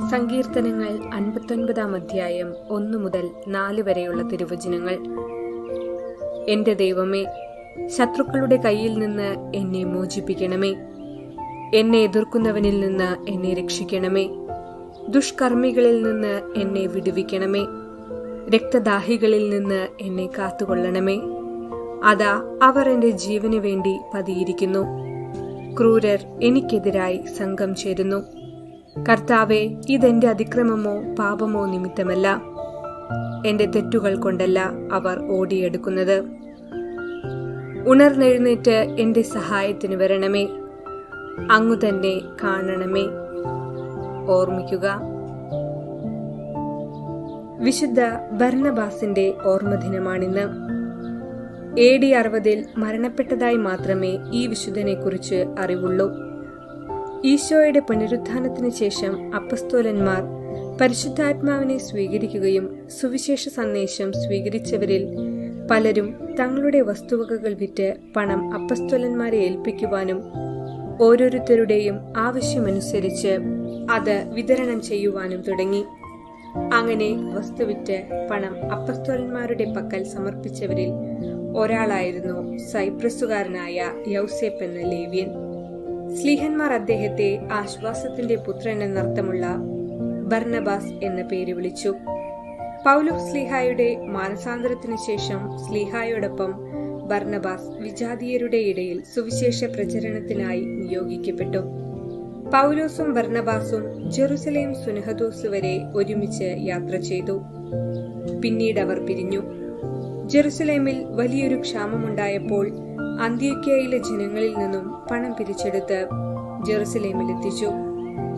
സങ്കീർത്തനങ്ങൾ അൻപത്തൊൻപതാം അധ്യായം ഒന്നു മുതൽ നാല് വരെയുള്ള തിരുവചനങ്ങൾ. എന്റെ ദൈവമേ ശത്രുക്കളുടെ കയ്യിൽ നിന്ന് എന്നെ മോചിപ്പിക്കണമേ. എന്നെ എതിർക്കുന്നവനിൽ നിന്ന് എന്നെ രക്ഷിക്കണമേ. ദുഷ്കർമ്മികളിൽ നിന്ന് എന്നെ വിടുവിക്കണമേ. രക്തദാഹികളിൽ നിന്ന് എന്നെ കാത്തുകൊള്ളണമേ. അതാ അവർ എന്റെ ജീവന് വേണ്ടി പതിയിരിക്കുന്നു. ക്രൂരർ എനിക്കെതിരായി സംഘം ചേരുന്നു. കർത്താവെ ഇതെന്റെ അതിക്രമമോ പാപമോ നിമിത്തമല്ല. എന്റെ തെറ്റുകൾ കൊണ്ടല്ല അവർ ഓടിയെടുക്കുന്നത്. ഉണർന്നെഴുന്നേറ്റ് എന്റെ സഹായത്തിന് വരണമേ. അങ്ങു തന്നെ കാണണമേ. ഓർമ്മിക്കുക. വിശുദ്ധ ഭരണബാസിന്റെ ഓർമ്മദിനമാണിന്ന്. എ ഡി അറുപതിൽ മരണപ്പെട്ടതായി മാത്രമേ ഈ വിശുദ്ധനെക്കുറിച്ച് അറിവുള്ളൂ. ഈശോയുടെ പുനരുത്ഥാനത്തിന് ശേഷം അപ്പസ്തോലന്മാർ പരിശുദ്ധാത്മാവിനെ സ്വീകരിക്കുകയും സുവിശേഷ സന്ദേശം സ്വീകരിച്ചവരിൽ പലരും തങ്ങളുടെ വസ്തുവകകൾ വിറ്റ് പണം അപ്പസ്തോലന്മാരെ ഏൽപ്പിക്കുവാനും ഓരോരുത്തരുടെയും ആവശ്യമനുസരിച്ച് അത് വിതരണം ചെയ്യുവാനും തുടങ്ങി. അങ്ങനെ വസ്തുവിറ്റ് പണം അപ്പസ്തോലന്മാരുടെ പക്കൽ സമർപ്പിച്ചവരിൽ ഒരാളായിരുന്നു സൈപ്രസുകാരനായ യൗസേപ്പ് എന്ന ലേവ്യൻ. സ്ലീഹന്മാർ അദ്ദേഹത്തെ ആശ്വാസത്തിന്റെ പുത്രൻ എന്നർത്ഥമുള്ള ബർണബാസ് എന്ന പേര് വിളിച്ചു. പൗലു സ്ലീഹായുടെ മാനസാന്തരത്തിനു ശേഷം സ്ലീഹായോടൊപ്പം ബർണബാസ് വിജാതീയരുടെ ഇടയിൽ സുവിശേഷ പ്രചരണത്തിനായി നിയോഗിക്കപ്പെട്ടു. പൗലോസും ബർണബാസും ജെറുസലേം സുനഹദോസ് വരെ ഒരുമിച്ച് യാത്ര ചെയ്തു. പിന്നീട് അവർ പിരിഞ്ഞു. ജെറുസലേമിൽ വലിയൊരു ക്ഷാമമുണ്ടായപ്പോൾ അന്ത്യോക്യയിലെ ജനങ്ങളിൽ നിന്നും പണം പിരിച്ചെടുത്ത് ജെറുസലേമിൽ എത്തിച്ചു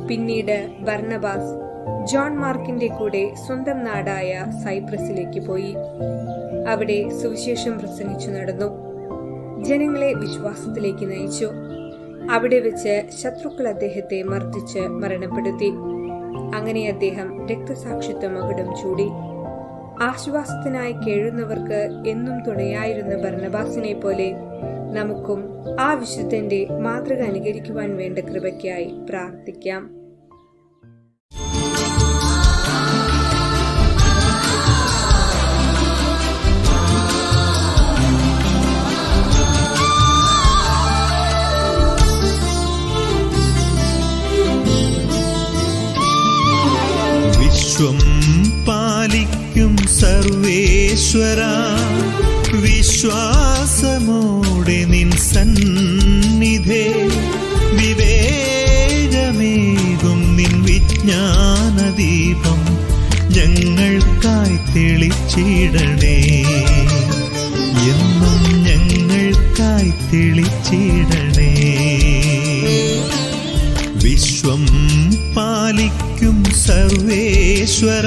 പിന്നീട് ബർണബാസ് ജോൺ മാർക്കിന്റെ കൂടെ സ്വന്തം നാടായ സൈപ്രസിലേക്ക് പോയി. അവിടെ സുവിശേഷം പ്രസംഗിച്ചു നടന്നു. ജനങ്ങളെ വിശ്വാസത്തിലേക്ക് നയിച്ചു. അവിടെ വെച്ച് ശത്രുക്കൾ അദ്ദേഹത്തെ മർദ്ദിച്ച് മരണപ്പെടുത്തി. അങ്ങനെ അദ്ദേഹം രക്തസാക്ഷിത്വ മകുടം ചൂടി. ആശ്വാസത്തിനായി കേഴുന്നവർക്ക് എന്നും തുണയായിരുന്ന ഭരണബാസിനെ പോലെ നമുക്കും ആ വിശുദ്ധന്റെ മാതൃക അനുകരിക്കുവാൻ വേണ്ട കൃപയ്ക്കായി പ്രാർത്ഥിക്കാം. വിശ്വം പാലിക്കും സർവേശ്വര. വിശ്വാസമോടെ നിൻ സന്നിധേ. വിവേകമേകും നിൻ വിജ്ഞാനദീപം. ഞങ്ങൾക്കായി തെളിച്ചിടണേ. എന്നും ഞങ്ങൾക്കായി തെളിച്ചിടണേ. വിശ്വം പാലിക്കും സർവേശ്വര.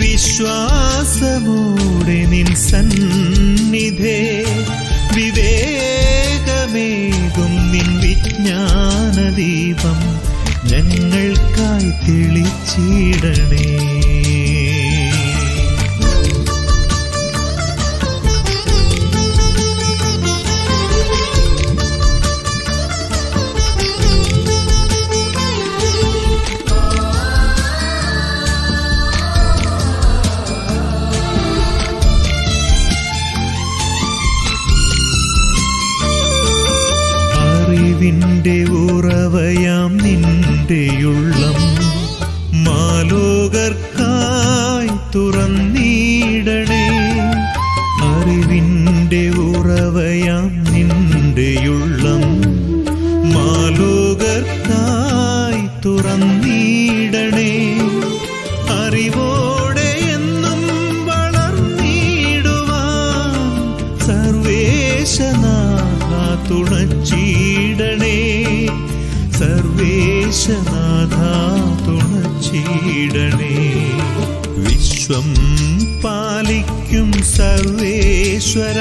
വിശ്വാസമോടെ നിൻ സന്നിധേ വിവേകമേകും നിൻ വിജ്ഞാനദീപം ഞങ്ങൾക്കായി തെളിച്ചിടണേ. മാലോകർക്കായി തുറന്നീടണേ. അറിവിന്റെ ഉറവയാം നിന്റെയുള്ളം മാലോകർക്കായി തുറന്നീടണേ. അറിവോടെ എന്നും വളർന്നിടുവാൻ സർവേശനാ തുണച്ചീടണേ. സർവേശനാഥ തുണച്ചീടണേ വിശ്വം പാലിക്കും സർവേശ്വര.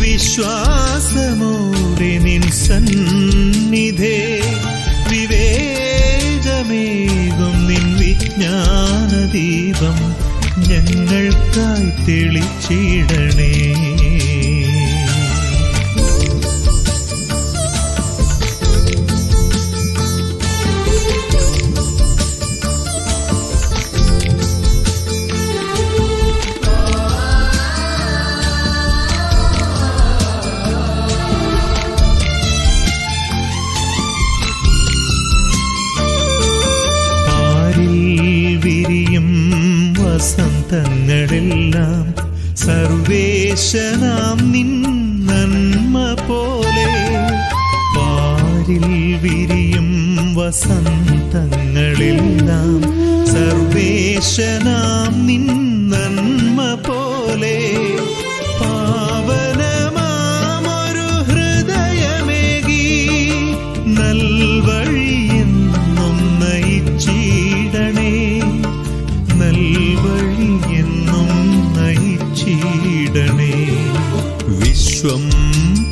വിശ്വാസമോടെ നിൻ സന്നിധേ. വിവേകമേകും നിൻ വിജ്ഞാനദീപം ഞങ്ങൾക്കായി തെളിച്ചിടണേ. വസന്തങ്ങളെല്ലാം സർവേശനാം നിൻ നന്മ പോലെ. പാരിൽ വിരിയും വസന്തങ്ങളെല്ലാം സർവേശനാം നിൻ നന്മ പോലെ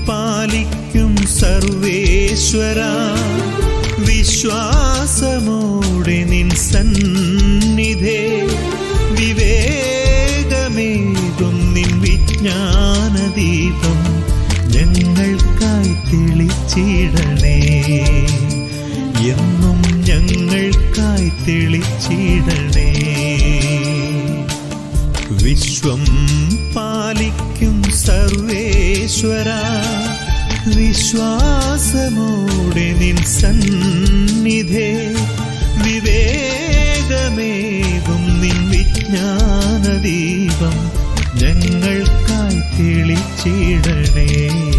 പാലിക്കും സർവേശ്വര. വിശ്വാസമോടെ നിൻ സന്നിധേ. വിവേകമേകും നിൻ വിജ്ഞാനദീപം. ഞങ്ങൾക്കായി തെളിച്ചിടണേ. എന്നും ഞങ്ങൾക്കായി തെളിച്ചിടണേ. വിശ്വം പാലിക്കും സർവേശ്വര. വിശ്വാസമോടെ നിൻ സന്നിധേ. വിവേകമേകും നിൻ വിജ്ഞാനദീപം ഞങ്ങൾക്കായി തെളിച്ചിടണേ.